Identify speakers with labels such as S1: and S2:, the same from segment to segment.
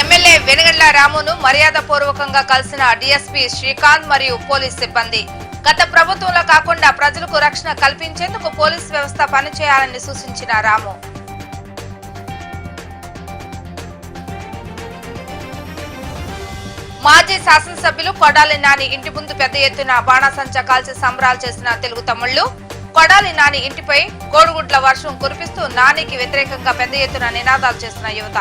S1: MLA Venigandla రామును మర్యాద పూర్వకంగా కలిసిన డిఎస్పీ శ్రీకాంత్ మరియు పోలీస్ సిబ్బంది. గత ప్రభుత్వంలో కాకుండా ప్రజలకు రక్షణ కల్పించేందుకు పోలీస్ వ్యవస్థ పనిచేయాలని సూచించిన రాము. మాజీ శాసనసభ్యులు కొడాలి నాని ఇంటి ముందు పెద్ద ఎత్తున బాణాసంచా కాల్చి సంబరాలు చేసిన తెలుగు తమ్ముళ్ళు కొడాలి నాని ఇంటిపై కోడిగుడ్ల వర్షం కురిపిస్తూ నానికి వ్యతిరేకంగా పెద్ద ఎత్తున నినాదాలు చేసిన యువత.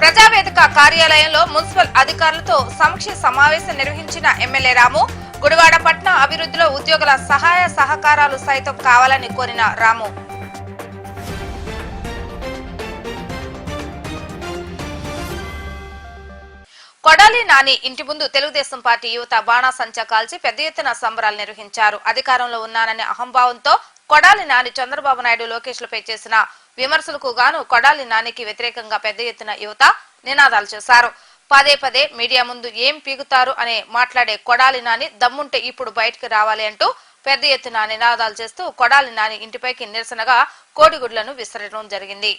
S1: ప్రజావేదిక కార్యాలయంలో మున్సిపల్ అధికారులతో సమీక్ష సమావేశం నిర్వహించిన ఎమ్మెల్యే రాము గుడివాడ పట్న అభివృద్ధిలో ఉద్యోగుల సహాయ సహకారాలు సైతం కావాలని కోరిన రాము. కొడాలి నాని ఇంటి ముందు తెలుగుదేశం పార్టీ యువత బాణాసంచా కాల్చి పెద్ద ఎత్తున సంబరాలు నిర్వహించారు. అధికారంలో ఉన్నాననే అహంభావంతో కొడాలి నాని చంద్రబాబు నాయుడు లోకేష్లపై చేసిన విమర్శలకు గాను కొడాలి నానికి వ్యతిరేకంగా పెద్ద ఎత్తున యువత నినాదాలు చేశారు. పదే పదే మీడియా ముందు ఏం పీగుతారు అనే మాట్లాడే కొడాలి నాని దమ్ముంటే ఇప్పుడు బయటకు రావాలి అంటూ పెద్ద ఎత్తున నినాదాలు చేస్తూ కొడాలి నాని ఇంటిపైకి నిరసనగా కోడిగుడ్లను విసరడం జరిగింది.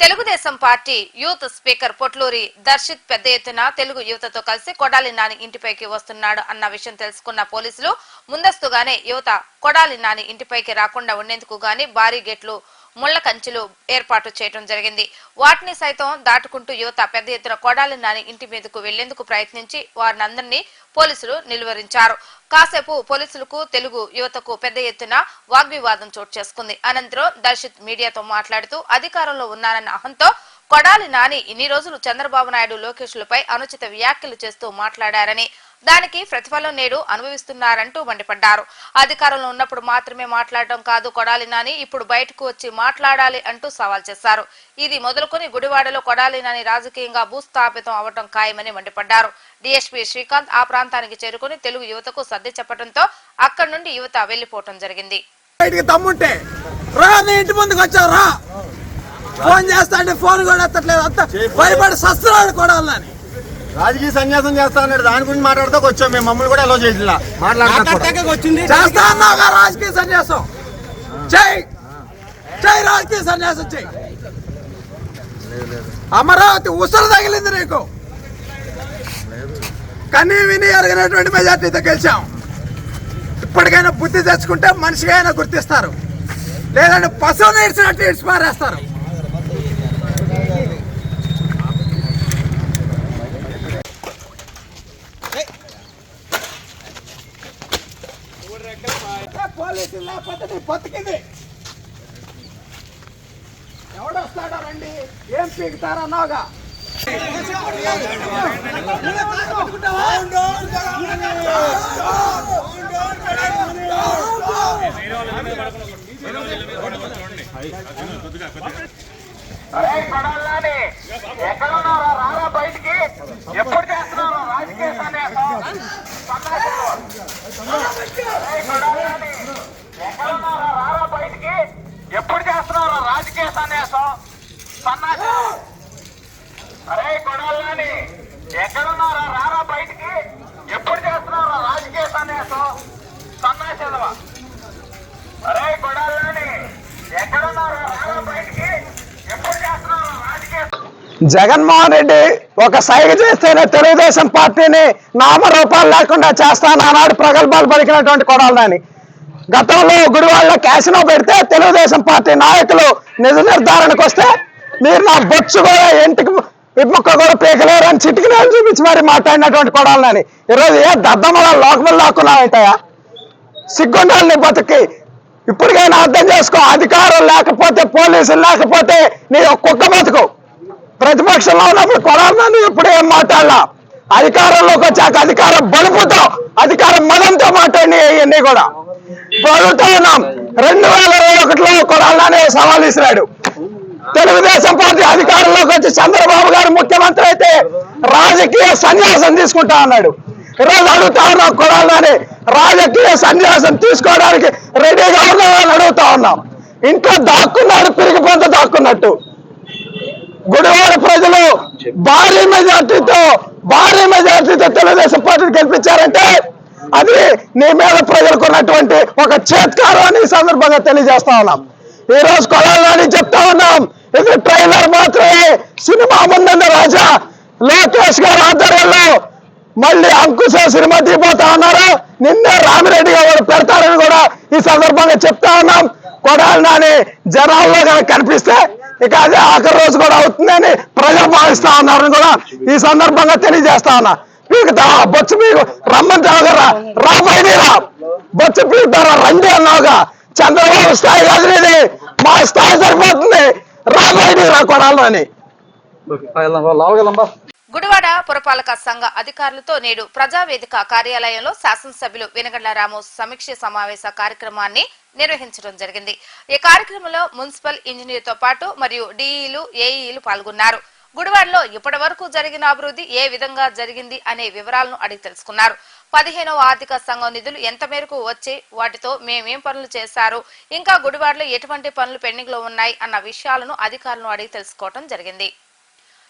S1: Telugu Desam party youth speaker Potluri Darshith పెద్ద ఎత్తున తెలుగు యువతతో కలిసి కొడాలి నాని ఇంటిపైకి వస్తున్నాడు అన్న విషయం తెలుసుకున్న పోలీసులు ముందస్తుగానే యువత కొడాలి నాని ఇంటిపైకి రాకుండా ఉండేందుకు గాని భారీ గేట్లు ముళ్ళ కంచెలు ఏర్పాటు చేయడం జరిగింది. వాటిని సైతం దాటుకుంటూ యువత పెద్ద ఎత్తున కొడాలి నాని ఇంటి మీదకు వెళ్ళేందుకు ప్రయత్నించి వారినందరినీ పోలీసులు నిలువరించారు. కాసేపు పోలీసులకు తెలుగు యువతకు పెద్ద ఎత్తున వాగ్వివాదం చోటు చేసుకుంది. అనంతరం దర్శిత్ మీడియాతో మాట్లాడుతూ అధికారంలో ఉన్నారన్న అహంతో కొడాలి నాని ఇన్ని రోజులు చంద్రబాబు నాయుడు లోకేష్లపై అనుచిత వ్యాఖ్యలు చేస్తూ మాట్లాడారని దానికి ప్రతిఫలం నేడు అనుభవిస్తున్నారంటూ మండిపడ్డారు. అధికారంలో ఉన్నప్పుడు మాత్రమే మాట్లాడటం కాదు కొడాలి నాని ఇప్పుడు బయటకు వచ్చి మాట్లాడాలి అంటూ సవాల్ చేశారు. ఇది మొదలుకొని గుడివాడలో కొడాలి నాని రాజకీయంగా భూస్థాపితం అవటం ఖాయమని మండిపడ్డారు. డిఎస్పీ శ్రీకాంత్ ఆ ప్రాంతానికి చేరుకుని తెలుగు యువతకు సర్ది చెప్పడంతో అక్కడి నుండి యువత వెళ్ళిపోవటం జరిగింది.
S2: రా ఇంటి ముందుకు వచ్చావు రా. ఫోన్ చేస్తా అంటే ఫోన్ కూడా ఎత్తట్లేదు. అంత భయపడి సస్తున్నాడు కూడా అని
S3: రాజకీయ సన్యాసం చేస్తా అన్నాడు. దాని గురించి మాట్లాడుతూ వచ్చాం మేము. మమ్మల్ని కూడా అలో చేయాల మాట్లాడుతున్నాం
S2: చేస్తా అన్నావుగా రాజకీయ సన్యాసం. చెయ్యి చెయ్యి రాజకీయ సన్యాసం చెయ్యి అమరావతి ఉసురు తగిలింది నీకు. కనీ విని ఎరగినటువంటి మెజార్టీతో గెలిచాం. ఇప్పటికైనా బుద్ధి తెచ్చుకుంటే మనిషిగా అయినా గుర్తిస్తారు. లేదంటే పశువుని ఇడిచినట్టు ఇడిచి పారేస్తారు పోలీసులు లేకపోతే నీ బతికింది. ఎవడొస్తాడో రండి. ఏం పీకుతారా
S4: అరే కొడాలని ఎక్కడున్నారో రారా బయటికి. ఎప్పుడు చేస్తున్నారో రాజకీయ సన్యాసం సన్నాసులు. అరే కొడాలని ఎక్కడున్నారో రారా బయటికి ఎప్పుడు చేస్తున్నారు రాజకీయ సన్యాసం సన్నాసులు. అరే కొడాలని ఎక్కడున్నారా రారా బయటికి ఎప్పుడు చేస్తున్నారు రాజకీయ సన్యాసం సన్నాసులవా అరే కొడాలని ఎక్కడున్నారో రారా బయటికి ఎప్పుడు చేస్తున్నారో రాజకీయ
S2: జగన్మోహన్ రెడ్డి ఒక సైగ చేస్తేనే తెలుగుదేశం పార్టీని నామరూపాలు లేకుండా చేస్తాను ఆనాడు ప్రగల్భాలు పలికినటువంటి కొడాలని గతంలో గుడివాళ్ళ క్యాసినో పెడితే తెలుగుదేశం పార్టీ నాయకులు నిజ నిర్ధారణకు వస్తే మీరు నా బొచ్చు కూడా ఇంటికి విముక్క కూడా పీకలేరు అని చిటికి నేను చూపించి మరి మాట్లాడినటువంటి కొడాలని ఈరోజు ఏ దద్దమల లోకములు లాక్కున్నావుంటాయా సిగ్గుండాలని నీ బతుకి ఇప్పటికైనా అర్థం చేసుకో అధికారం లేకపోతే పోలీసులు లేకపోతే నీ ఒక కుక్క బతుకు. ప్రతిపక్షంలో ఉన్నప్పుడు కొడాలని ఎప్పుడు ఏం మాట్లాడలా? అధికారంలోకి వచ్చాక అధికారం బలుపుతో అధికారం మదంతో మాట్లాడి ఇవన్నీ కూడా. ఇప్పుడు అడుగుతా ఉన్నాం. రెండు వేల ఇరవై ఒకటిలో కొడాలని సవాల్ ఇసిరాడు తెలుగుదేశం అధికారంలోకి వచ్చి చంద్రబాబు గారు ముఖ్యమంత్రి అయితే రాజకీయ సన్యాసం తీసుకుంటా అన్నాడు. ఈరోజు అడుగుతా ఉన్నాం కొడాలని రాజకీయ సన్యాసం తీసుకోవడానికి రెడీగా ఉన్నామని అడుగుతా ఉన్నాం. ఇంట్లో దాక్కున్నాడు పిరిగి పొంత దాక్కున్నట్టు. గుడివాడ ప్రజలు భారీ మెజార్టీతో భారీ మెజార్టీతో తెలుగుదేశం పార్టీని గెలిపించారంటే అది నీ మీద ప్రజలకు ఉన్నటువంటి ఒక చేత్కారం అని ఈ సందర్భంగా తెలియజేస్తా ఉన్నాం. ఈ రోజు కొడాలని చెప్తా ఉన్నాం. ఇది ట్రైలర్ మాత్రమే. సినిమా ముందున్న రాజా. లోకేష్ గారి ఆధ్వర్యంలో మళ్ళీ అంకుశ సినిమా తీపోతా ఉన్నారు. నిన్నే రామిరెడ్డి గారు పెడతారని కూడా ఈ సందర్భంగా చెప్తా ఉన్నాం. కొడాలి నాని జనాల్లో కనుక కనిపిస్తే ఇక అదే ఆఖరి రోజు కూడా అవుతుందని ప్రజలు భావిస్తా ఉన్నారని కూడా ఈ సందర్భంగా తెలియజేస్తా ఉన్నా. పీకుతా బొచ్చు పీకు రమ్మంటావు కదా రా బయటరా బొచ్చు పీకుతారా రండి అన్నావుగా. చంద్రబాబు స్థాయి కాదు మా స్థాయి సరిపోతుంది. రా బయటరా కొడాలని
S1: గుడివాడ పురపాలక సంఘ అధికారులతో నేడు ప్రజావేదిక కార్యాలయంలో శాసనసభ్యులు వెనగండ్ల రాము సమీక్ష సమావేశ కార్యక్రమాన్ని నిర్వహించడం జరిగింది. ఈ కార్యక్రమంలో మున్సిపల్ ఇంజనీర్తో పాటు మరియు డిఈలు ఏఈలు పాల్గొన్నారు. గుడివాడలో ఇప్పటి వరకు జరిగిన అభివృద్ధి ఏ విధంగా జరిగింది అనే వివరాలను అడిగి తెలుసుకున్నారు. పదిహేనవ ఆర్థిక సంఘం నిధులు ఎంత మేరకు వచ్చి వాటితో మేమేం పనులు చేశారు ఇంకా గుడివాడలో ఎటువంటి పనులు పెండింగ్లో ఉన్నాయి అన్న విషయాలను అధికారులను అడిగి తెలుసుకోవడం జరిగింది.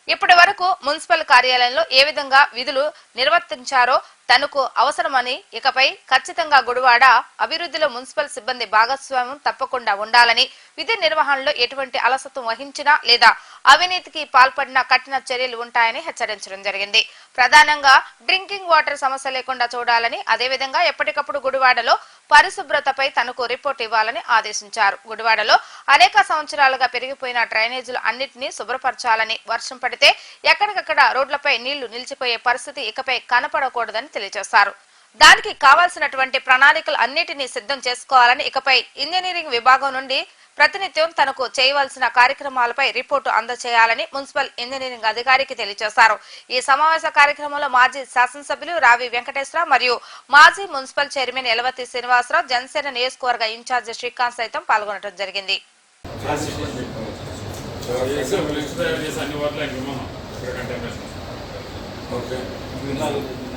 S1: ఇప్పటి వరకు మున్సిపల్ కార్యాలయంలో ఏ విధంగా విధులు నిర్వర్తించారో తనకు అవసరమని ఇకపై ఖచ్చితంగా గుడివాడ అభివృద్ధిలో మున్సిపల్ సిబ్బంది భాగస్వామ్యం తప్పకుండా ఉండాలని విధి నిర్వహణలో ఎటువంటి అలసత్వం వహించినా లేదా అవినీతికి పాల్పడిన కఠిన చర్యలు ఉంటాయని హెచ్చరించడం జరిగింది. ప్రధానంగా డ్రింకింగ్ వాటర్ సమస్య లేకుండా చూడాలని అదేవిధంగా ఎప్పటికప్పుడు గుడివాడలో పరిశుభ్రతపై తనకు రిపోర్ట్ ఇవ్వాలని ఆదేశించారు. గుడివాడలో అనేక సంవత్సరాలుగా పెరిగిపోయిన డ్రైనేజీలు అన్నింటినీ శుభ్రపరచాలని వర్షం పడితే ఎక్కడికక్కడ రోడ్లపై నీళ్ళు నిలిచిపోయే పరిస్థితి ఇకపై కనపడకూడదని తెలియజేశారు. దానికి కావాల్సినటువంటి ప్రణాళికలు అన్నిటినీ సిద్ధం చేసుకోవాలని ఇకపై ఇంజనీరింగ్ విభాగం నుండి ప్రతినిత్యం తనకు చేయవలసిన కార్యక్రమాలపై రిపోర్టు అందజేయాలని మున్సిపల్ ఇంజనీరింగ్ అధికారికి తెలియజేశారు. ఈ సమావేశ కార్యక్రమంలో మాజీ శాసనసభ్యులు రావి వెంకటేశ్వర మరియు మాజీ మున్సిపల్ చైర్మన్ ఎలవతి శ్రీనివాసరావు జనసేన నియోజకవర్గ ఇన్ఛార్జి శ్రీకాంత్ సైతం పాల్గొనడం జరిగింది.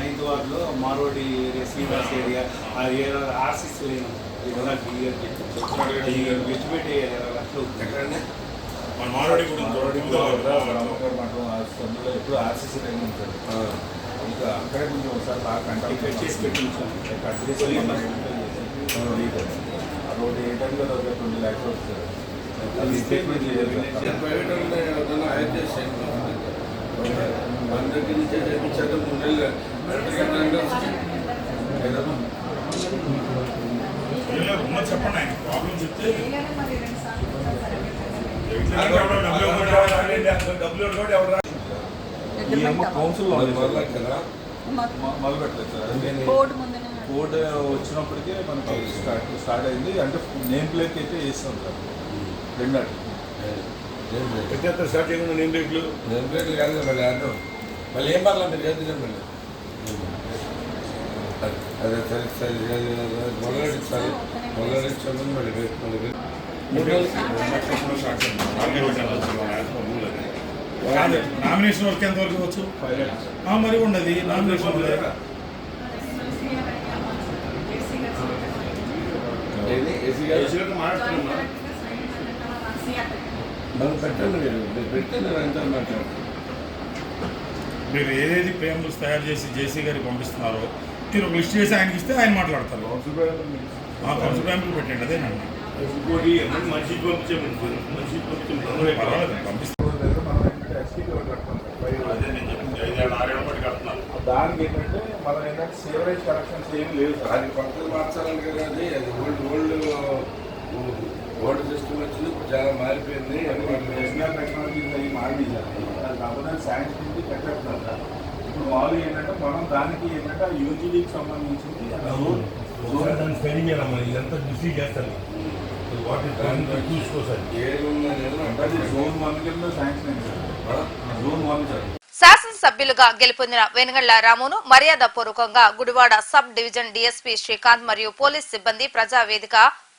S5: నైన్త్ వార్డులో మారోడి ఏరియా శ్రీనివాస్ ఏరియా ఆ ఏరియా ఆర్సిస్ లేను వెచ్చిపెట్టి లక్షలు
S6: మన మారోడి.
S5: అందులో ఎప్పుడు ఆర్సిసి లైన్ ఉంటుంది ఇంకా అక్కడే కొంచెం ఒకసారి బాగా కంటిన్యూ చేసి పెట్టి ఉంచాను కట్టేసి ఆ రోడ్ ఏంటంటే కదా ఒక ట్వంటీ ల్యాక్స్ వస్తుంది. అది స్టేట్మెంట్ లేదమ్మా
S6: ఏం లేదు, ఉన్నది చెప్పండి ప్రాబ్లం చెప్తే
S5: ఈ అమ్మ కౌన్సిల్ మొదలు పెట్టలేదు సార్. నేను
S7: బోర్డు ముందున
S5: కోడ్ వచ్చినప్పటికే మనకి స్టార్ట్ స్టార్ట్ అయింది. అంటే నేమ్ ప్లేట్ అయితే వేస్తాం సార్. రెండు
S6: పెద్ద స్టార్ట్ చేయకుండా నేను రేట్లు
S8: నేను ప్లేట్లు కాదు కదా మళ్ళీ ఏం పర్లేదు మీరు చేద్దాం మళ్ళీ. అదే సరే సరే మొదలెడించాలి మొదలెడించాలి మళ్ళీ రేపు మళ్ళీ
S6: నామినేషన్ వర్క్ ఎంత వరకు వచ్చు మరి ఉన్నది నామినేషన్.
S8: మనం పెట్టండి మీరు మీరు పెట్టండి ఎంత మాట్లాడతాను
S6: మీరు ఏదేది పేమెంట్స్ తయారు చేసి జేసీ గారికి పంపిస్తున్నారో మీరు ఒక లిస్ట్ చేసి ఆయనకి ఇస్తే ఆయన మాట్లాడతారు
S5: కౌన్సిల్ పేరు
S6: ఆ కౌన్సిల్ పేమెంట్ పెట్టండి అదే నన్ను
S5: దానికి ఏంటంటే మనం ఏంటంటే సేవరేజ్ కరెక్షన్స్ ఏం లేవు సార్
S8: అది కొత్తది మార్చాలని కదా అది అది ఓల్డ్ ఓల్డ్ ఓల్డ్ సిస్టమ్ వచ్చింది ఇప్పుడు చాలా మారిపోయింది
S5: నేషనల్ టెక్నాలజీ అది కాకుండా సైన్స్ నుంచి సార్ ఇప్పుడు మామూలుగా ఏంటంటే మనం దానికి ఏంటంటే యూజీడీకి సంబంధించింది
S9: ఇదంతా డిసీజ్ చేస్తాను. వాటి చూసుకో సార్
S8: ఏది ఉందనేది నాకు
S5: అంటే జోన్ వన్ కింద. సైన్స్ లేదు సార్ జోన్ వన్ సార్.
S1: శాసనసభ్యులుగా గెలుపొందిన వెనుగళ్ళ రామును మర్యాద పూర్వకంగా Gudivada sub division DSP Srikanth మరియు పోలీస్ సిబ్బంది ప్రజావేదిక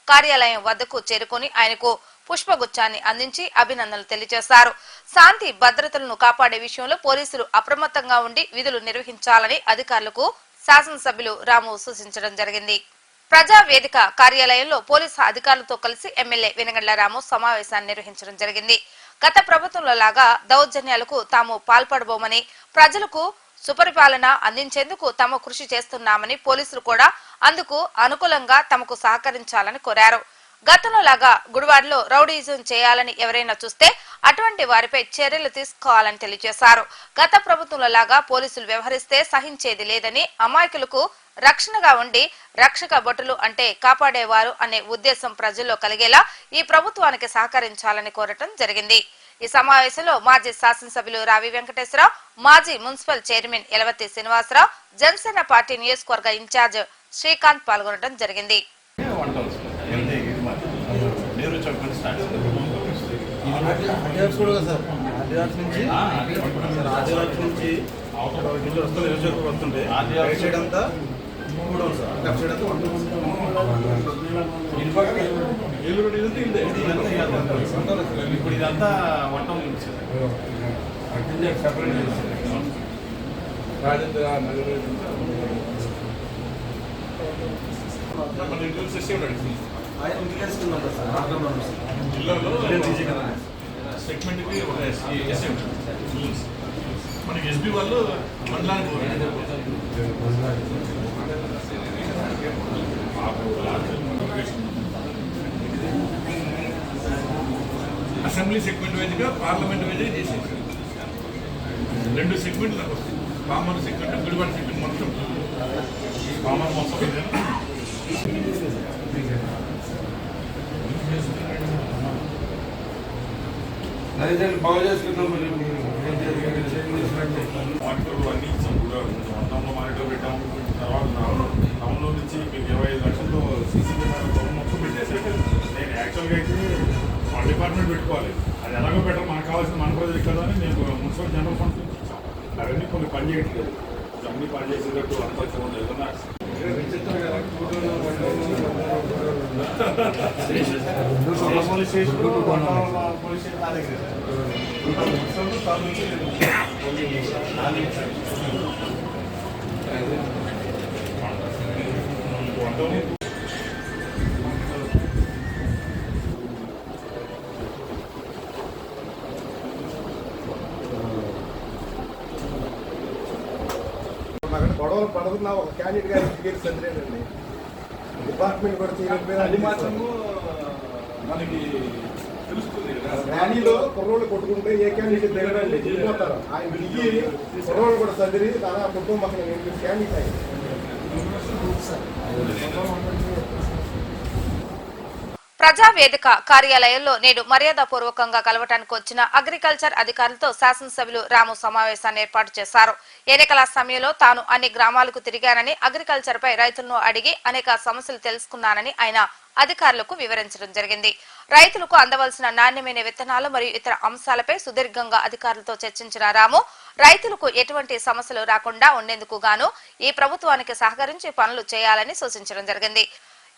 S1: కార్యాలయం వద్దకు చేరుకుని ఆయనకు పుష్పగుచ్చాన్ని అందించి అభినందనలు తెలియజేశారు. శాంతి భద్రతలను కాపాడే విషయంలో పోలీసులు అప్రమత్తంగా ఉండి విధులు నిర్వహించాలని అధికారులకు శాసనసభ్యులు రాము సూచించడం జరిగింది. ప్రజావేదిక కార్యాలయంలో పోలీసు అధికారులతో కలిసి ఎమ్మెల్యే వెనగండ్ల రాము సమావేశాన్ని నిర్వహించడం జరిగింది. గత ప్రభుత్వంలో లాగా దౌర్జన్యాలకు తాము పాల్పడబోమని ప్రజలకు సుపరిపాలన అందించేందుకు తాము కృషి చేస్తున్నామని పోలీసులు కూడా అందుకు అనుకూలంగా తమకు సహకరించాలని కోరారు. గతంలో లాగా గుడివాడలో రౌడీజం చేయాలని ఎవరైనా చూస్తే అటువంటి వారిపై చర్యలు తీసుకోవాలని తెలియజేశారు. గత ప్రభుత్వంలో లాగా పోలీసులు వ్యవహరిస్తే సహించేది లేదని అమాయకులకు రక్షణగా ఉండి రక్షక భటులు అంటే కాపాడేవారు అనే ఉద్దేశం ప్రజల్లో కలిగేలా ఈ ప్రభుత్వానికి సహకరించాలని కోరటం జరిగింది. ఈ సమావేశంలో మాజీ శాసనసభ్యులు రావి వెంకటేశ్వరరావు మాజీ municipal chairman Elavathi Srinivasa Rao Janasena party నియోజకవర్గ ఇన్ఛార్జ్ శ్రీకాంత్ పాల్గొనడం జరిగింది.
S6: మీరు
S3: నుంచి అంతా ఇదంతా
S8: రాజేంద్ర నగర్
S6: మన ఇంట్లో సిస్టమ్
S3: ఆయన ఇంటికేసుకున్నాం సార్ ఆర్డర్ ఉన్నాం సార్
S6: జిల్లాలో సెగ్మెంట్కి ఒక ఎస్సీ ఉంటుంది మనకి ఎస్బీ వాళ్ళు మండలానికి అసెంబ్లీ సెగ్మెంట్ వైజ్గా పార్లమెంట్ వైజ్గా చేసేసారు రెండు సెగ్మెంట్లు నాకు వస్తాయి పామర్ సెగ్మెంట్ గుడివాడ సెగ్మెంట్ మొత్తం. పామర్
S8: అదే బాగు చేసుకున్నాం మరి ఏం చేయాలి?
S6: మానిటర్లు అన్ని ఇచ్చాం కూడా. మొత్తంలో మానిటర్ పెట్టాం తర్వాత టౌన్లో నుంచి మీకు ఇరవై ఐదు లక్షలతో సీసీ కెమెరా మొత్తం పెట్టేసాక నేను యాక్చువల్గా అయితే మా డిపార్ట్మెంట్ పెట్టుకోవాలి. అది ఎలాగో పెట్టాలి. మనకు కావాల్సిన మన ప్రజలు కదా అని నేను మున్సిపల్ జనరల్ ఫండ్ అవన్నీ కొన్ని పని చేయట్లేదు అన్ని పని చేసేటట్టు అంతా చూడండి ఏదన్నా పోలీస్ స్టేషన్ పోలీస్ స్టేషన్ నా దగ్గర
S3: అక్కడ గొడవలు పడుతున్నా ఒక క్యాండిడేట్ గారి టికెట్ చదివేనండి డిపార్ట్మెంట్ కూడా చేయకపోయినా
S6: అది మాత్రము మనకి తెలుస్తుంది.
S3: ర్యాలీలో కుర్రోళ్ళు కొట్టుకుంటే ఏ క్యాండిడేట్ దిగడండి వెళ్ళిపోతారు ఆయన దిగి కుర్రోళ్ళు కూడా చదివి దాదాపు కుటుంబం క్యాండిడేట్ అయ్యి
S1: ప్రజా వేదిక కార్యాలయంలో నేడు మర్యాదపూర్వకంగా కలవటానికి వచ్చిన అగ్రికల్చర్ అధికారులతో శాసనసభ్యులు రాము సమావేశాన్ని ఏర్పాటు చేశారు. ఎన్నికల సమయంలో తాను అన్ని గ్రామాలకు తిరిగానని అగ్రికల్చర్ పై రైతులను అడిగి అనేక సమస్యలు తెలుసుకున్నానని ఆయన అధికారులకు వివరించడం జరిగింది. రైతులకు అందవలసిన నాణ్యమైన విత్తనాలు మరియు ఇతర అంశాలపై సుదీర్ఘంగా అధికారులతో చర్చించిన రాము రైతులకు ఎటువంటి సమస్యలు రాకుండా ఉండేందుకు గాను ఈ ప్రభుత్వానికి సహకరించి పనులు చేయాలని సూచించడం జరిగింది.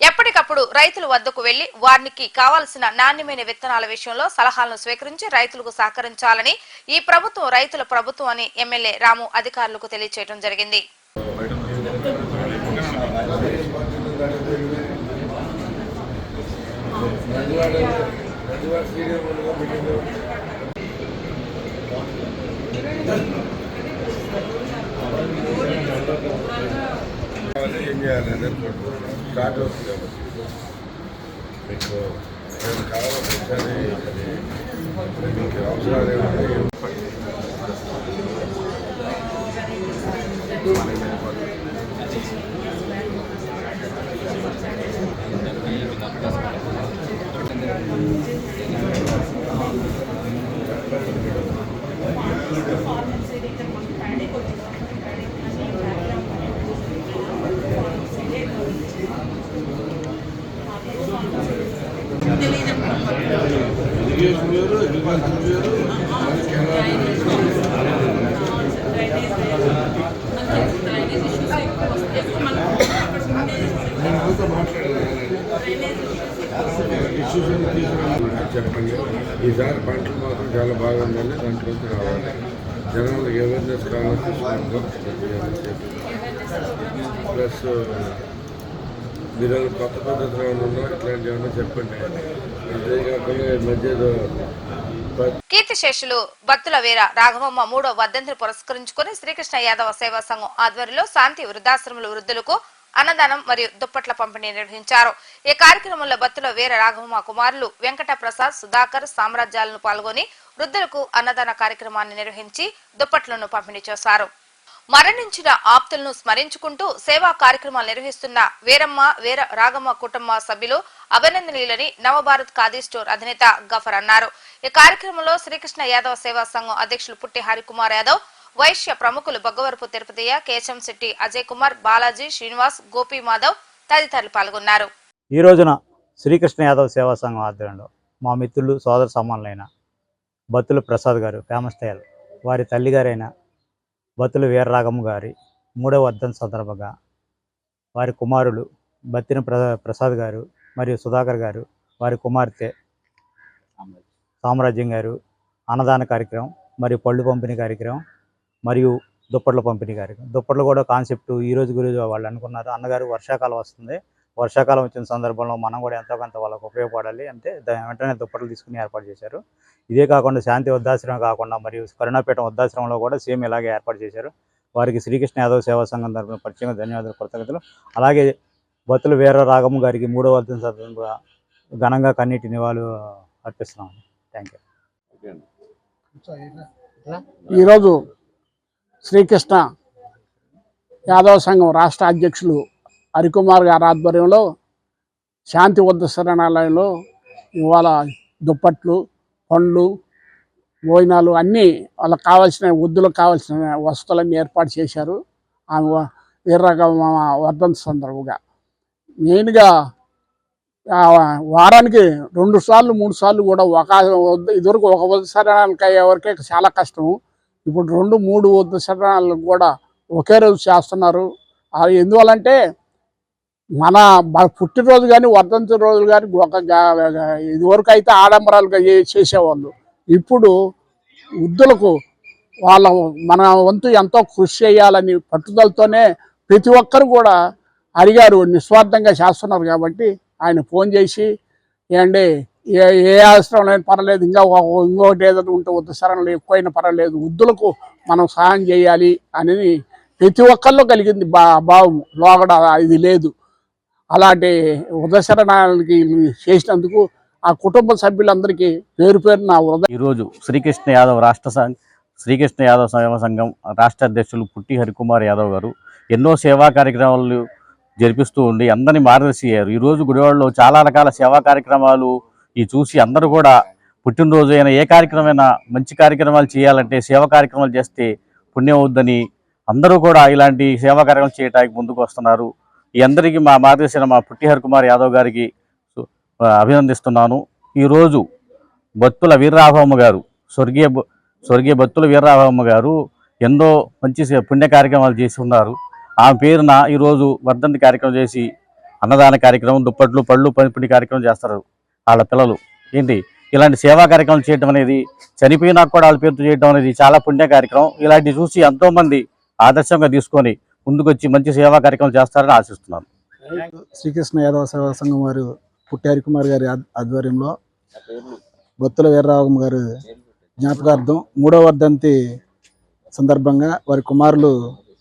S1: ఎప్పటికప్పుడు రైతుల వద్దకు వెళ్ళి వారికి కావాల్సిన నాణ్యమైన విత్తనాల విషయంలో సలహాలను స్వీకరించి రైతులకు సహకరించాలని ఈ ప్రభుత్వం రైతుల ప్రభుత్వం అని ఎమ్మెల్యే రాము అధికారులకు తెలియజేయడం జరిగింది.
S8: ఏం చేయాలి? అదే స్టార్ట్ అవుతుంది కాబట్టి మీకు ఏమైనా కావాలని మీకు అవసరాలు ఏమైనా ఫార్మల్స్ ఇది ఇక్కడ కొంచెం ఫ్రైడే కొంచెం చెప్పండి ఈసారి పంటలు మాత్రం చాలా బాగుందండి. దాంట్లోకి రావాలి. జనాలు అవేర్నెస్ కావాల్సిందో ప్లస్ మీరు కొత్త పద్ధతిలో ఉన్నా ఇట్లాంటివి ఏమన్నా చెప్పండి. అంతేకాకుండా మధ్య
S1: కీర్తిశేషులు భక్తుల వీర రాఘవమ్మ మూడో వర్ధంతిని పురస్కరించుకుని శ్రీకృష్ణ యాదవ సేవా సంఘం ఆధ్వర్యంలో శాంతి వృద్ధాశ్రముల వృద్ధులకు అన్నదానం మరియు దుప్పట్ల పంపిణీ నిర్వహించారు. ఈ కార్యక్రమంలో భక్తుల వీర రాఘవమ్మ కుమారులు వెంకట ప్రసాద్ సుధాకర్ సామ్రాజ్యాలను పాల్గొని వృద్ధులకు అన్నదాన కార్యక్రమాన్ని నిర్వహించి దుప్పట్లను పంపిణీ చేశారు. మరణించిన ఆప్తులను స్మరించుకుంటూ సేవా కార్యక్రమాలు నిర్వహిస్తున్న వీరమ్మ వీర రాగమ్మ కుటుంబ సభ్యులు అభినందనీయులని నవభారత్ ఖాదీ స్టోర్ అధినేత గఫర్ అన్నారు. ఈ కార్యక్రమంలో శ్రీకృష్ణ యాదవ సేవా సంఘం అధ్యక్షులు పుట్టి హరికుమార్ యాదవ్ వైశ్య ప్రముఖులు బొగ్గవరపు తిరుపతయ్య కేశం శెట్టి అజయ్ కుమార్ బాలాజీ శ్రీనివాస్ గోపి మాధవ్ తదితరులు పాల్గొన్నారు.
S7: ఈ రోజున శ్రీకృష్ణ యాదవ్ సేవా సంఘం ఆధ్వర్యంలో మా మిత్రులు సోదర సమానులైన బత్తుల ప్రసాద్ గారు ఫేమస్ తయారు వారి తల్లిగారైన బతులు వీరరాగమ్మ గారి మూడవ వర్ధన్ సందర్భంగా వారి కుమారులు బత్తిన ప్రసాద్ గారు మరియు సుధాకర్ గారు వారి కుమార్తె సామ్రాజ్యం గారు అన్నదాన కార్యక్రమం మరియు పళ్ళు పంపిణీ కార్యక్రమం మరియు దుప్పట్ల పంపిణీ కార్యక్రమం. దుప్పట్లు కూడా కాన్సెప్ట్ ఈ రోజు గురించి వాళ్ళు అనుకున్నారు. అన్నగారు వర్షాకాలం వస్తుంది. వర్షాకాలం వచ్చిన సందర్భంలో మనం కూడా ఎంతో కొంత వాళ్ళకు ఉపయోగపడాలి అంటే వెంటనే దుప్పట్లు తీసుకుని ఏర్పాటు చేశారు. ఇదే కాకుండా శాంతి వృద్ధాశ్రమం కాకుండా మరియు కరుణాపీఠం వృద్ధాశ్రమంలో కూడా సేమ్ ఇలాగే ఏర్పాటు చేశారు. వారికి శ్రీకృష్ణ యాదవ్ సేవా సంఘం తరఫున ప్రత్యేకంగా ధన్యవాదాలు కృతజ్ఞతలు. అలాగే బతులు వీర రాగమ్మ గారికి మూడో వర్ధన సందర్భంగా ఘనంగా కన్నీటి నివాళులు అర్పిస్తున్నాం థ్యాంక్ యూ
S10: ఈరోజు శ్రీకృష్ణ యాదవ సంఘం రాష్ట్ర అధ్యక్షులు హరికుమార్ గారి ఆధ్వర్యంలో శాంతి వద్ద శరణాలయంలో ఇవాళ దుప్పట్లు పండ్లు భోజనాలు అన్నీ వాళ్ళకి కావాల్సిన వృద్ధులకు కావాల్సిన వసతులన్నీ ఏర్పాటు చేశారు. ఆమె వ- వీర్రాగ వర్ధంతి సందర్భంగా. మెయిన్గా వారానికి రెండు సార్లు మూడు సార్లు కూడా ఒక ఇదివరకు ఒక వద్ద శరణాలకు అయ్యేవరకే చాలా కష్టం ఇప్పుడు రెండు మూడు వద్ద శరణాలకు కూడా ఒకే రోజు చేస్తున్నారు. అవి ఎందువల్లంటే మన మన పుట్టినరోజు కానీ వర్ధంతి రోజులు కానీ ఒక ఇదివరకు అయితే ఆడంబరాలుగా చేసేవాళ్ళు. ఇప్పుడు వృద్ధులకు వాళ్ళ మన వంతు ఎంతో కృషి చేయాలని పట్టుదలతోనే ప్రతి ఒక్కరు కూడా అడిగారు నిస్వార్థంగా చేస్తున్నారు కాబట్టి ఆయన ఫోన్ చేసి ఏండి ఏ ఏ అవసరం లేని పర్లేదు ఇంకా ఇంకొకటి ఏదైనా ఉంటే వద్దు ఎక్కువైనా పర్వాలేదు వృద్ధులకు మనం సహాయం చేయాలి అనేది ప్రతి ఒక్కరిలో కలిగింది బా భావం లోగడ ఇది లేదు. అలాంటి ఉదశరణాలకి చేసినందుకు ఆ కుటుంబ సభ్యులందరికీ పేరు పేరు నా హృదయ
S11: ఈరోజు శ్రీకృష్ణ యాదవ్ రాష్ట్ర సంఘ శ్రీకృష్ణ యాదవ్ సేవా సంఘం రాష్ట్ర అధ్యక్షులు పుట్టి హరికుమార్ యాదవ్ గారు ఎన్నో సేవా కార్యక్రమాలు జరిపిస్తూ ఉండి అందరినీ మార్గదర్శి అయ్యారు ఈరోజు గుడివాడలో చాలా రకాల సేవా కార్యక్రమాలు ఈ చూసి అందరూ కూడా పుట్టినరోజు అయినా ఏ కార్యక్రమమైనా మంచి కార్యక్రమాలు చేయాలంటే సేవా కార్యక్రమాలు చేస్తే పుణ్యం అవుద్దని అందరూ కూడా ఇలాంటి సేవా కార్యక్రమాలు చేయడానికి ముందుకు వస్తున్నారు. ఈ అందరికీ మా మార్గదర్శన మా పుట్టిహర్ కుమార్ యాదవ్ గారికి అభినందిస్తున్నాను. ఈరోజు బత్తుల వీర్రాఘవమ్మ గారు స్వర్గీయ బ- స్వర్గీయ బత్తుల వీర్రాఘవమ్మ గారు ఎన్నో మంచి పుణ్య కార్యక్రమాలు చేసి ఉన్నారు ఆమె పేరున ఈరోజు వర్ధంతి కార్యక్రమం చేసి అన్నదాన కార్యక్రమం దుప్పట్లు పళ్ళు పంపిణీ కార్యక్రమం చేస్తారు వాళ్ళ పిల్లలు. ఏంటి? ఇలాంటి సేవా కార్యక్రమం చేయడం అనేది చనిపోయినా కూడా వాళ్ళ పేరుతో చేయడం అనేది చాలా పుణ్య కార్యక్రమం. ఇలాంటివి చూసి ఎంతోమంది ఆదర్శంగా తీసుకొని ముందుకొచ్చి మంచి సేవా కార్యక్రమం చేస్తారని ఆశిస్తున్నాను.
S10: శ్రీకృష్ణ యాదవ సేవా సంఘం వారు పుట్టారి కుమార్ గారి ఆధ్వర్యంలో బొత్తుల వీరరాఘం గారు జ్ఞాపకార్థం మూడవ వర్ధంతి సందర్భంగా వారి కుమారులు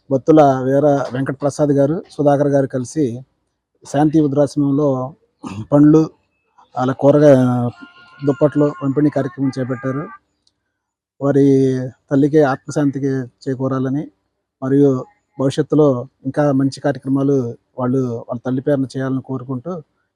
S10: బొత్తుల వీర వెంకట ప్రసాద్ గారు సుధాకర్ గారు కలిసి శాంతి వృద్ధాశ్రమంలో పండ్లు అలా కూరగాయ దుప్పట్లు పంపిణీ కార్యక్రమం చేపట్టారు. వారి తల్లికి ఆత్మశాంతికి చేకూరాలని మరియు భవిష్యత్తులో ఇంకా మంచి కార్యక్రమాలు వాళ్ళు వాళ్ళ తల్లి పేరున చేయాలని కోరుకుంటూ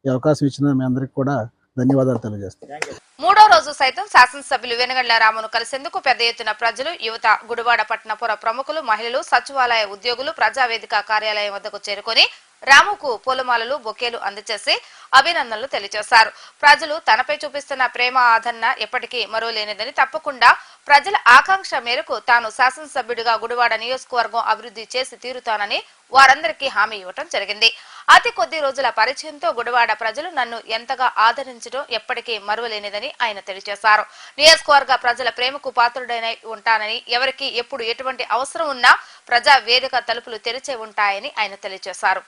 S10: ఈ అవకాశం ఇచ్చిన మీ అందరికీ కూడా ధన్యవాదాలు తెలియజేస్తాను.
S1: మూడో రోజు సైతం శాసనసభ్యులు వెనగండ్ల రామును కలిసేందుకు పెద్ద ఎత్తున ప్రజలు యువత గుడివాడ పట్టణపుర ప్రముఖులు మహిళలు సచివాలయ ఉద్యోగులు ప్రజావేదిక కార్యాలయం వద్దకు చేరుకొని రాముకు పూలమాలలు బొకేలు అందజేసి అభినందనలు తెలియజేశారు. ప్రజలు తనపై చూపిస్తున్న ప్రేమ ఆదరణ ఎప్పటికీ మరో లేనిదని తప్పకుండా ప్రజల ఆకాంక్ష మేరకు తాను శాసనసభ్యుడిగా గుడివాడ నియోజకవర్గం అభివృద్ధి చేసి తీరుతానని వారందరికీ హామీ ఇవ్వటం జరిగింది అతి కొద్ది రోజుల పరిచయంతో గుడివాడ ప్రజలు నన్ను ఎంతగా ఆదరించడం ఎప్పటికీ మరువలేనిదని ఆయన తెలియజేశారు నియోజకవర్గ ప్రజల ప్రేమకు పాత్రుడైన ఉంటానని ఎవరికి ఎప్పుడు ఎటువంటి అవసరం ఉన్నా ప్రజా వేదిక తలుపులు తెరిచే ఉంటాయని ఆయన తెలియజేశారు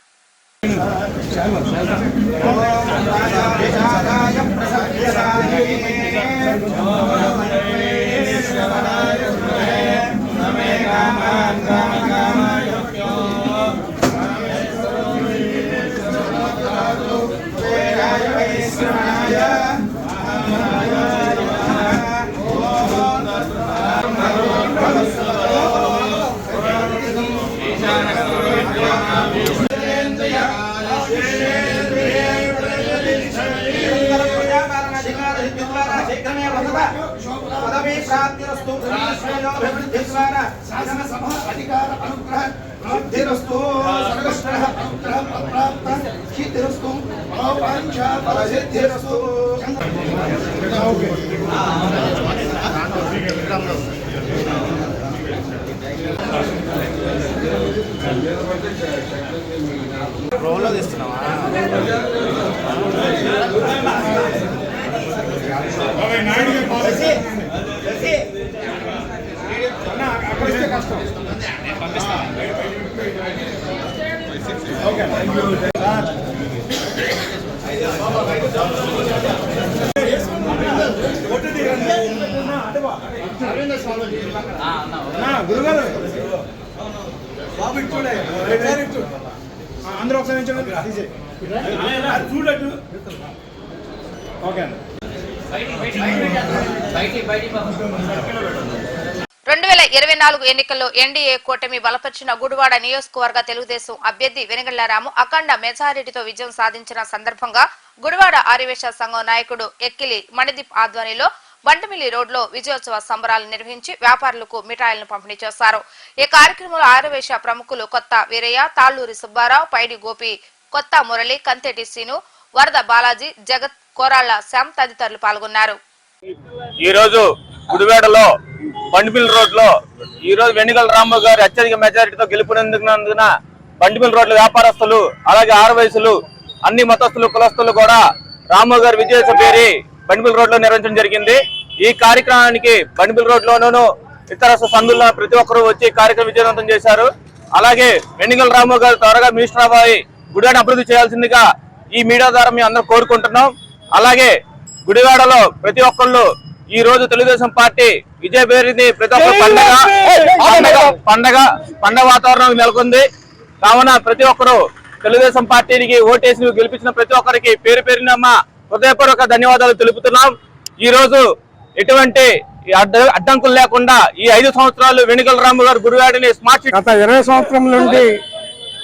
S12: प्राप्तिरस्तु सर्वश्रेयोभिवृद्धिद्वारा
S13: शासनसभ अधिकार अनुग्रह
S12: सिद्धिरस्तु सर्वश्रेयः अनुग्रह प्राप्त सिद्धिरस्तु
S9: రోల్లో తీస్తున్నావా?
S6: పంపిస్తా.
S12: అందరూ ఒకసారి చూడట్టు ఓకే
S1: రెండు వేల ఇరవై నాలుగు ఎన్నికల్లో ఎన్డీఏ కూటమి బలపరిచిన గుడివాడ నియోజకవర్గ తెలుగుదేశం అభ్యర్థి వెనుగళ్ళారాము అఖండ మెజారిటీతో విజయం సాధించిన సందర్భంగా గుడివాడ ఆర్యవేశ సంఘం నాయకుడు ఎక్కిలి మణిదీప్ ఆధ్వర్యంలో బంటమిల్లి రోడ్లో విజయోత్సవ సంబరాలు నిర్వహించి వ్యాపారులకు మిఠాయిలను పంపిణీ చేశారు. ఈ కార్యక్రమంలో ఆర్యవేశ ప్రముఖులు కొత్త వీరయ్య తాళ్ళూరి సుబ్బారావు పైడి గోపి కొత్త మురళి కంతెటి సీను వరద బాలాజీ జగత్ కోరాళ్ళ శ్యామ్ తదితరులు పాల్గొన్నారు.
S14: ఈ రోజు గుడివేడలో బండిపిల్ రోడ్లో ఈ రోజు వెన్నికల రాంబాబు గారు అత్యధిక మెజారిటీతో గెలుపునందుకున్నందున బండిపిల్ రోడ్ల వ్యాపారస్తులు అలాగే ఆరువయసులు అన్ని మతస్థులు కులస్తులు కూడా రాంబాబు గారు విజయోత్సవ పేరి బండిపిల్ రోడ్లో నిర్వహించడం జరిగింది. ఈ కార్యక్రమానికి బండిపిల్ రోడ్ లోనూ ఇతర సందుల్లో ప్రతి ఒక్కరూ వచ్చి కార్యక్రమం విజయవంతం చేశారు. అలాగే వెన్నికల రాంబాబు గారు త్వరగా మినిస్టర్ అబ్బాయి గుడివాడ అభివృద్ధి చేయాల్సిందిగా ఈ మీడియా ద్వారా మేము అందరం కోరుకుంటున్నాం. అలాగే గుడివాడలో ప్రతి ఒక్కళ్ళు ఈ రోజు తెలుగుదేశం పార్టీ విజయ పేరుంది ప్రతి ఒక్క పండగ పండగ పండగ పండగ వాతావరణం నెలకొంది. కావున ప్రతి ఒక్కరు తెలుగుదేశం పార్టీకి ఓటేసి గెలిపించిన ప్రతి ఒక్కరికి పేరు పేరునమ్మ హృదయపూర్వక ధన్యవాదాలు తెలుపుతున్నాం. ఈ రోజు ఎటువంటి అడ్డంకులు లేకుండా ఈ ఐదు సంవత్సరాలు వెనుకల రాము గారు గుడివాడిని స్మార్ట్
S15: గత ఇరవై సంవత్సరం నుండి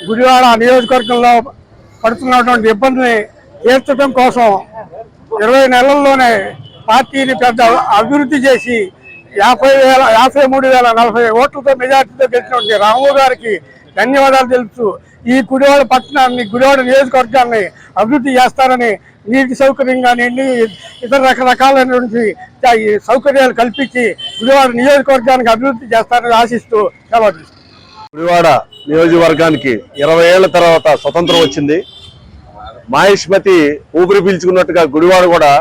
S15: గుడివాడ నియోజకవర్గంలో పడుతున్నటువంటి ఇబ్బందిని తీర్చడం కోసం ఇరవై నెలల్లోనే పార్టీని పెద్ద అభివృద్ధి చేసి యాభై వేల యాభై మూడు వేల నలభై ఓట్లతో మెజార్టీతో గెలిచినటువంటి రాము గారికి ధన్యవాదాలు తెలుపుతూ ఈ గుడివాడ పట్టణాన్ని గుడివాడ నియోజకవర్గాన్ని అభివృద్ధి చేస్తారని నీటి సౌకర్యం కానివ్వండి ఇతర రకరకాలైనటువంటి ఈ సౌకర్యాలు కల్పించి గుడివాడ నియోజకవర్గానికి అభివృద్ధి చేస్తారని ఆశిస్తూ సెలవు
S8: గుడివాడ నియోజకవర్గానికి ఇరవై ఏళ్ళ తర్వాత స్వతంత్రం వచ్చింది. మహేష్మతి ఊపిరి పీల్చుకున్నట్టుగా గుడివాడ కూడా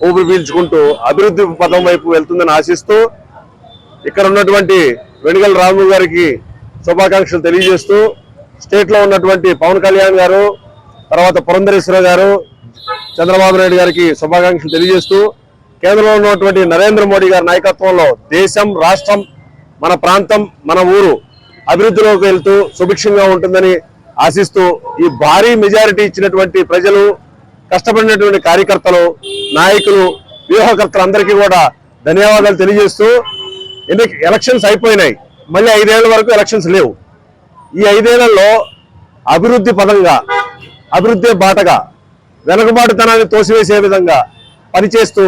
S8: ఊపిరి పీల్చుకుంటూ అభివృద్ధి పథం వైపు వెళ్తుందని ఆశిస్తూ ఇక్కడ ఉన్నటువంటి వెనుగల రాము గారికి శుభాకాంక్షలు తెలియజేస్తూ స్టేట్లో ఉన్నటువంటి పవన్ కళ్యాణ్ గారు తర్వాత పురంధరేశ్వర గారు చంద్రబాబు నాయుడు గారికి శుభాకాంక్షలు తెలియజేస్తూ కేంద్రంలో ఉన్నటువంటి నరేంద్ర మోడీ గారి నాయకత్వంలో దేశం రాష్ట్రం మన ప్రాంతం మన ఊరు అభివృద్ధిలోకి వెళ్తూ సుభిక్షంగా ఉంటుందని ఆశిస్తూ ఈ భారీ మెజారిటీ ఇచ్చినటువంటి ప్రజలు కష్టపడినటువంటి కార్యకర్తలు నాయకులు వ్యూహకర్తలు అందరికీ కూడా ధన్యవాదాలు తెలియజేస్తూ ఎన్ని ఎలక్షన్స్ అయిపోయినాయి. మళ్ళీ ఐదేళ్ళ వరకు ఎలక్షన్స్ లేవు. ఈ ఐదేళ్ళలో అభివృద్ధి పదంగా అభివృద్ధి బాటగా వెనుకబాటుతనాన్ని తోసివేసే విధంగా పనిచేస్తూ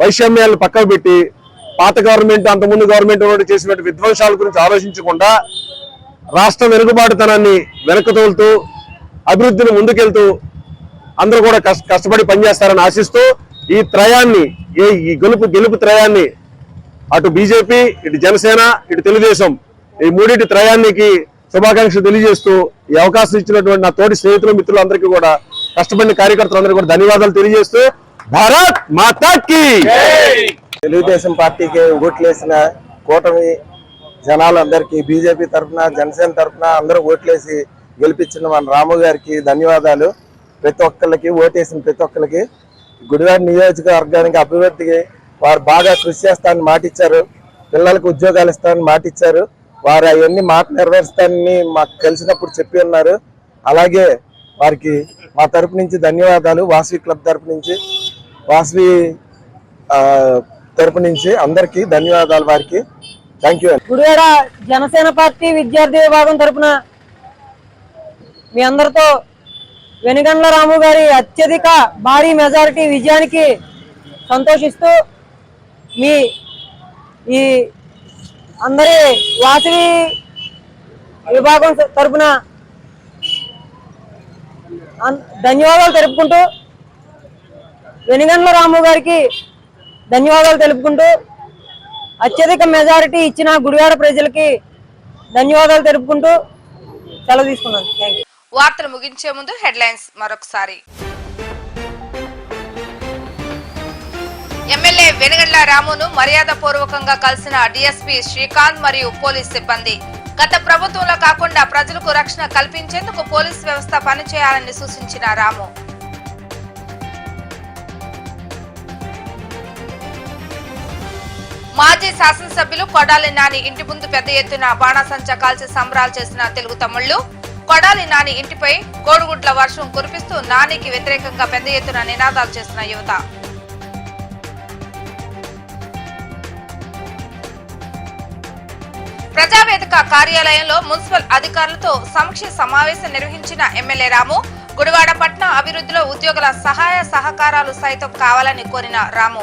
S8: వైషమ్యాలను పక్కకు పెట్టి పాత గవర్నమెంట్ అంతకుముందు గవర్నమెంట్ వాళ్ళు చేసినటువంటి విధ్వంసాల గురించి ఆలోచించకుండా రాష్ట్ర వెనుకబాటుతనాన్ని వెనక్కి తోలుతూ అభివృద్ధిని ముందుకెళ్తూ అందరూ కూడా కష్ట- కష్టపడి పనిచేస్తారని ఆశిస్తూ ఈ త్రయాన్ని ఈ గెలుపు గెలుపు త్రయాన్ని అటు బీజేపీ ఇటు జనసేన ఇటు తెలుగుదేశం ఈ మూడింటి త్రయానికి శుభాకాంక్షలు తెలియజేస్తూ ఈ అవకాశం ఇచ్చినటువంటి నా తోటి స్నేహితులు మిత్రులందరికీ కూడా కష్టపడిన కార్యకర్తలందరికీ కూడా ధన్యవాదాలు తెలియజేస్తూ భారత్ మాతాకి!
S2: తెలుగుదేశం పార్టీకి ఓట్లేసిన కూటమి జనాలందరికీ బీజేపీ తరఫున జనసేన తరఫున అందరూ ఓట్లేసి గెలిపించిన మన రాము గారికి ధన్యవాదాలు. ప్రతి ఒక్కరికి ఓటేసిన ప్రతి ఒక్కరికి గుడివాడ నియోజకవర్గానికి అభివృద్ధికి వారు బాగా కృషి చేస్తానని మాటిచ్చారు. పిల్లలకు ఉద్యోగాలు ఇస్తానని మాటిచ్చారు. వారు అవన్నీ మాట నెరవేరుస్తానని మాకు తెలిసినప్పుడు చెప్పి ఉన్నారు. అలాగే వారికి మా తరపు నుంచి ధన్యవాదాలు. వాసవి క్లబ్ తరపు నుంచి వాసవి తరపు నుంచి అందరికీ ధన్యవాదాలు వారికి. Thank you
S16: Gudivada Janasena party విద్యార్థి విభాగం తరపున మీ అందరితో వెనుగండ్ల రాము గారి అత్యధిక భారీ మెజారిటీ విజయానికి సంతోషిస్తూ మీ ఈ అందరి వాసవి విభాగం తరఫున ధన్యవాదాలు తెలుపుకుంటూ వెనుగండ్ల రాము గారికి ధన్యవాదాలు తెలుపుకుంటూ అత్యధిక మెజారిటీ ఇచ్చిన గుడివాడ ప్రజలకి ధన్యవాదాలు తెలుపుకుంటూ సెలవు తీసుకున్నాను. థ్యాంక్ యూ
S1: వార్తలు ముగించే ముందు హెడ్లైన్స్ మరొకసారి. ఎమ్మెల్యే వెనుగండ్ల రామును మర్యాద పూర్వకంగా కలిసిన డీఎస్పీ శ్రీకాంత్ మరియు పోలీస్ సిబ్బంది. గత ప్రభుత్వంలో కాకుండా ప్రజలకు రక్షణ కల్పించేందుకు పోలీస్ వ్యవస్థ పనిచేయాలని సూచించిన రాము. మాజీ శాసనసభ్యులు కొడాలి నాని ఇంటి ముందు పెద్ద ఎత్తున బాణాసంచా కాల్చి సంబరాలు చేసిన తెలుగు తమ్ముళ్ళు కొడాలి నాని ఇంటిపై కోడిగుడ్ల వర్షం కురిపిస్తూ నానికి వ్యతిరేకంగా పెద్ద ఎత్తున నినాదాలు చేసిన యువత. ప్రజావేదిక కార్యాలయంలో మున్సిపల్ అధికారులతో సమీక్ష సమావేశం నిర్వహించిన ఎమ్మెల్యే రాము గుడివాడ పట్న అభివృద్ధిలో ఉద్యోగుల సహాయ సహకారాలు సైతం కావాలని కోరిన రాము.